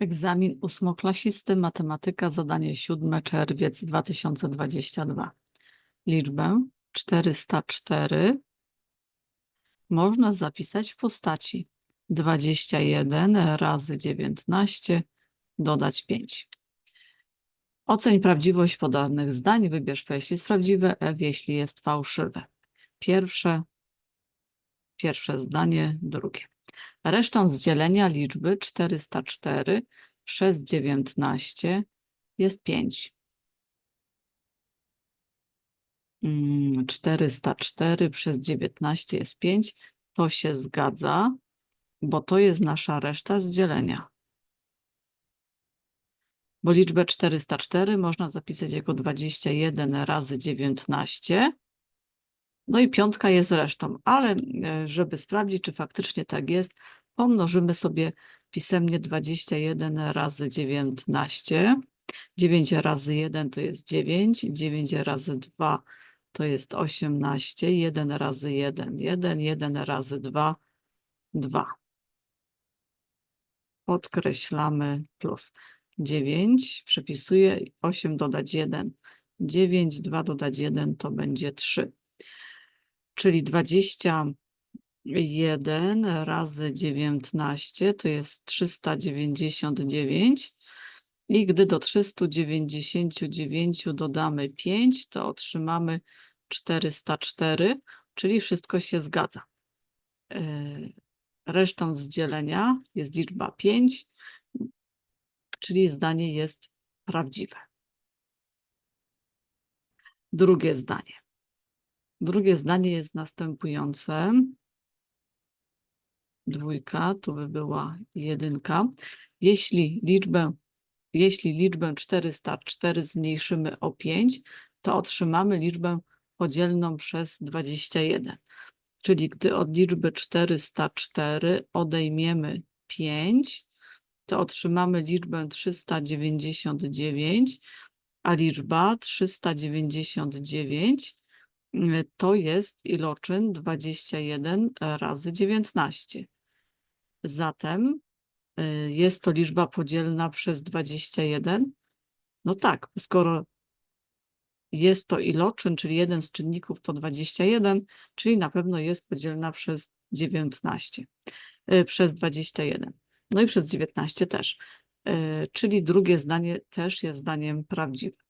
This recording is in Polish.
Egzamin ósmoklasisty, matematyka, zadanie siódme, czerwiec 2022. Liczbę 404 można zapisać w postaci 21 razy 19 dodać 5. Oceń prawdziwość podanych zdań. Wybierz P, jeśli jest prawdziwe, F, jeśli jest fałszywe. Pierwsze, pierwsze zdanie, drugie. Resztą z dzielenia liczby 404 przez 19 jest 5. Mm, 404 przez 19 jest 5. To się zgadza, bo to jest nasza reszta z dzielenia. Bo liczbę 404 można zapisać jako 21 razy 19. No i piątka jest resztą, ale e, żeby sprawdzić, czy faktycznie tak jest, pomnożymy sobie pisemnie 21 razy 19. 9 razy 1 to jest 9, 9 razy 2 to jest 18, 1 razy 1, 1, 1 razy 2, 2. Podkreślamy plus. 9 przepisuję, 8 dodać 1, 9, 2 dodać 1 to będzie 3 czyli 21 razy 19 to jest 399 i gdy do 399 dodamy 5, to otrzymamy 404, czyli wszystko się zgadza. Yy, Resztą z dzielenia jest liczba 5, czyli zdanie jest prawdziwe. Drugie zdanie. Drugie zdanie jest następujące. Dwójka, tu by była jedynka. Jeśli liczbę, jeśli liczbę 404 zmniejszymy o 5, to otrzymamy liczbę podzielną przez 21. Czyli gdy od liczby 404 odejmiemy 5, to otrzymamy liczbę 399, a liczba 399 y, to jest iloczyn 21 razy 19. Zatem y, jest to liczba podzielna przez 21. No tak, skoro jest to iloczyn, czyli jeden z czynników to 21, czyli na pewno jest podzielna przez 19, y, przez 21. No i przez 19 też. Y, Czyli drugie zdanie też jest zdaniem prawdziwym.